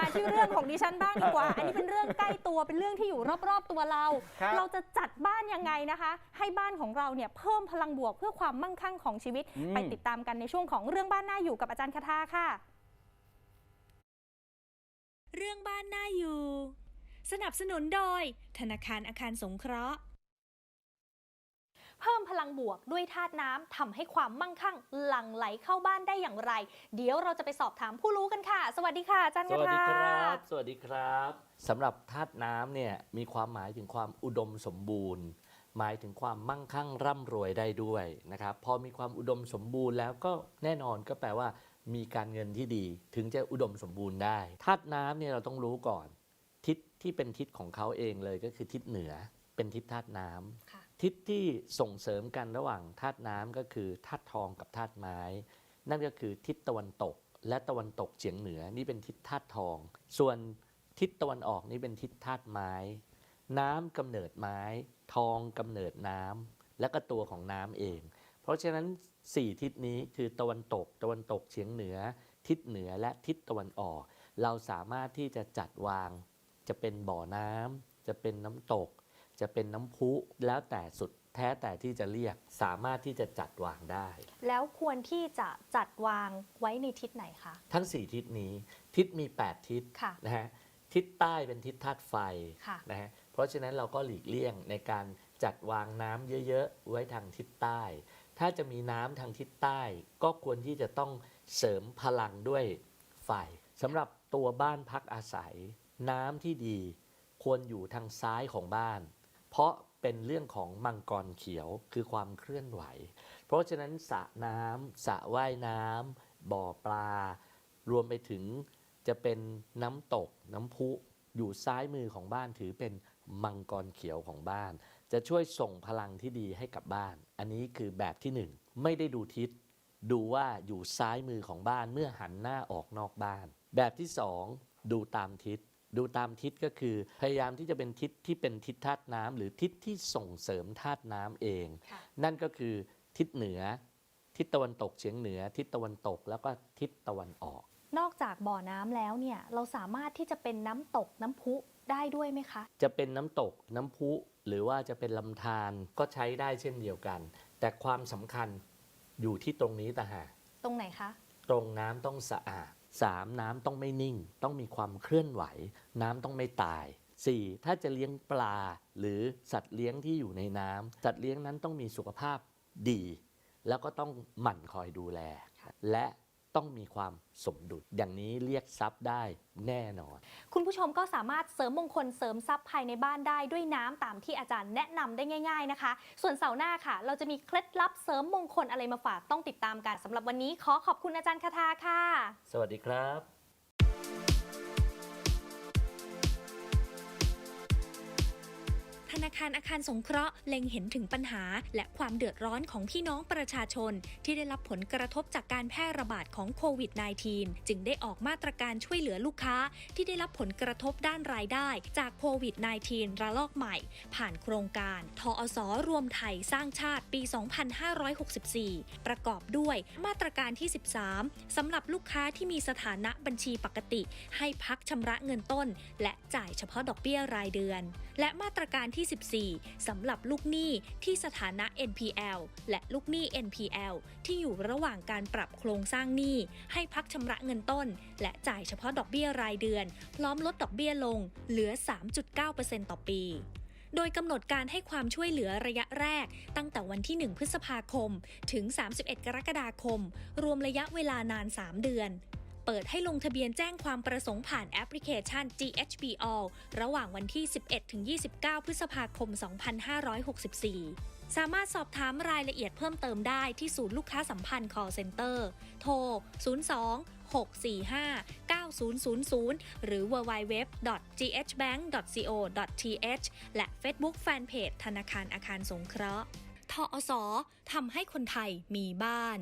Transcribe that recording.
มาที่เรื่องของดิฉันบ้างดีกว่า อันนี้เป็นเรื่องใกล้ตัวเป็นเรื่องที่อยู่รอบๆตัวเรา ครับเราจะจัดบ้านยังไงนะคะ ให้บ้านของเราเนี่ยเพิ่มพลังบวกเพื่อความมั่งคั่งของชีวิต อืม ไปติดตามกันในช่วงของเรื่องบ้านน่าอยู่กับอาจารย์คาทาค่ะ เรื่องบ้านน่าอยู่ สนับสนุนโดย ธนาคารอาคารสงเคราะห์ เพิ่มพลังบวกด้วยธาตุน้ำทำให้ความมั่งคั่งหลั่งไหลเข้าบ้านได้อย่างไร เดี๋ยวเราจะไปสอบถามผู้รู้กันค่ะ สวัสดีค่ะอาจารย์สคาวัสดีทาครับ สวัสดีครับสำหรับธาตุน้ำเนี่ยมีความหมายถึงความอุดมสมบูรณ์ หมายถึงความมั่งคั่งร่ำรวยได้ด้วยนะครับพอมีความอุดมสมบูรณ์แล้วก็แน่นอนก็แปลว่า มีการเงินที่ดีถึงจะอุดมสมบูรณ์ได้ธาตุน้ำเนี่ยเราต้องรู้ก่อน ทิศที่เป็นทิศของเขาเองเลยก็คือทิศเหนือเป็นทิศธาตุน้ำค่ะ ทิศที่ส่งเสริมกันระหว่างธาตุน้ำก็คือธาตุทองกับธาตุไม้ นั่นก็คือทิศตะวันตก และตะวันตกเฉียงเหนือนี่เป็นทิศธาตุทอง ส่วนทิศตะวันออกนี่เป็นทิศธาตุไม้ น้ำกำเนิดไม้ ทองกำเนิดน้ำและก็ตัวของน้ำเอง เพราะฉะนั้นสี่ทิศนี้คือตะวันตก ตะวันตกเฉียงเหนือ ทิศเหนือและทิศตะวันออก เราสามารถที่จะจัดวาง จะเป็นบ่อน้ำจะเป็นน้ำตก จะเป็นน้ำพุแล้วแต่สุดแท้แต่ที่จะเรียกสามารถที่จะจัดวางได้ แล้วควรที่จะจัดวางไว้ในทิศไหนคะ ทั้ง 4 ทิศนี้ทิศมี 8 ทิศค่ะนะฮะทิศใต้เป็นทิศธาตุไฟค่ะนะฮะเพราะฉะนั้นเราก็หลีกเลี่ยงในการจัดวางน้ำเยอะๆ ไว้ทางทิศใต้ ถ้าจะมีน้ำทางทิศใต้ ก็ควรที่จะต้องเสริมพลังด้วยไฟสำหรับตัวบ้านพักอาศัย น้ำที่ดีควรอยู่ทางซ้ายของบ้าน เพราะเป็นเรื่องของมังกรเขียวคือความเคลื่อนไหว เพราะฉะนั้นสระน้ำสระว่ายน้ำบ่อปลา รวมไปถึงจะเป็นน้ำตกน้ำพุอยู่ซ้ายมือของบ้านถือเป็นมังกรเขียวของบ้าน จะช่วยส่งพลังที่ดีให้กับบ้าน อันนี้คือแบบที่หนึ่งไม่ได้ดูทิศ ดูว่าอยู่ซ้ายมือของบ้านเมื่อหันหน้าออกนอกบ้าน แบบที่สองดูตามทิศ ดูตามทิศก็คือพยายามที่จะเป็นทิศที่เป็นทิศธาตุน้ำหรือทิศที่ส่งเสริมธาตุน้ำเองค่ะนั่นก็คือทิศเหนือ ทิศตะวันตกเฉียงเหนือ ทิศตะวันตกแล้วก็ทิศตะวันออก นอกจากบ่อน้ำแล้วเนี่ยเราสามารถที่จะเป็นน้ำตกน้ำพุได้ด้วยไหมคะ จะเป็นน้ำตกน้ำพุหรือว่าจะเป็นลำธารก็ใช้ได้เช่นเดียวกัน แต่ความสำคัญอยู่ที่ตรงนี้ต่างหากตรงไหนคะ ตรงน้ำต้องสะอาด 3. น้ำต้องไม่นิ่ง ต้องมีความเคลื่อนไหว น้ำต้องไม่ตาย 4. ถ้าจะเลี้ยงปลาหรือสัตว์เลี้ยงที่อยู่ในน้ำสัตว์เลี้ยงนั้นต้องมีสุขภาพดี แล้วก็ต้องหมั่นคอยดูแล และ ต้องมีความสมดุลอย่างนี้เรียกทรัพย์ได้แน่นอน คุณผู้ชมก็สามารถเสริมมงคลเสริมทรัพย์ภายในบ้านได้ด้วยน้ำตามที่อาจารย์แนะนำได้ง่าย ๆนะคะ ส่วนเสาร์หน้าค่ะ เราจะมีเคล็ดลับเสริมมงคลอะไรมาฝากต้องติดตามกันสำหรับวันนี้ขอขอบคุณอาจารย์คาทาค่ะ สวัสดีครับ นาคารอาคารสงเคราะห์เล็งเห็นถึงปัญหา และความเดือดร้อนของพี่น้องประชาชน ที่ได้รับผลกระทบจากการแพร่ระบาดของโควิด -19 จึงได้ออกมาตรการช่วยเหลือลูกค้า ที่ได้รับผลกระทบด้านรายได้ จากโควิด -19 ระลอกใหม่ ผ่านโครงการ ทอสรวมไทยสร้างชาติปี 2564 ประกอบด้วยมาตรการที่ 13 สำหรับลูกค้าที่มีสถานะบัญชีปกติ ให้พักชำระเงินต้น และจ่ายเฉพาะดอกเบี้ยรายเดือน และมาตรการที่14สำหรับลูกหนี้ที่สถานะ NPL และลูกหนี้ NPL ที่อยู่ระหว่างการปรับโครงสร้างหนี้ ให้พักชำระเงินต้น และจ่ายเฉพาะดอกเบี้ยรายเดือน พร้อมลดดอกเบี้ยลงเหลือ 3.9%ต่อปีโดยกำหนดการให้ความช่วยเหลือระยะแรก ตั้งแต่วันที่ 1 พฤษภาคม ถึง 31 กรกฎาคม รวมระยะเวลานาน 3 เดือน เปิดให้ลงทะเบียนแจ้งความประสงค์ผ่านแอปพลิเคชัน GHB All ระหว่างวันที่ 11 ถึง 29 พฤษภาคม 2564 สามารถสอบถามรายละเอียดเพิ่มเติมได้ที่ศูนย์ลูกค้าสัมพันธ์ call center โทร 02 645 9000 หรือ www.ghbank.co.th และ Facebook Fanpage ธนาคารอาคารสงเคราะห์ ทอสทำให้คนไทยมีบ้าน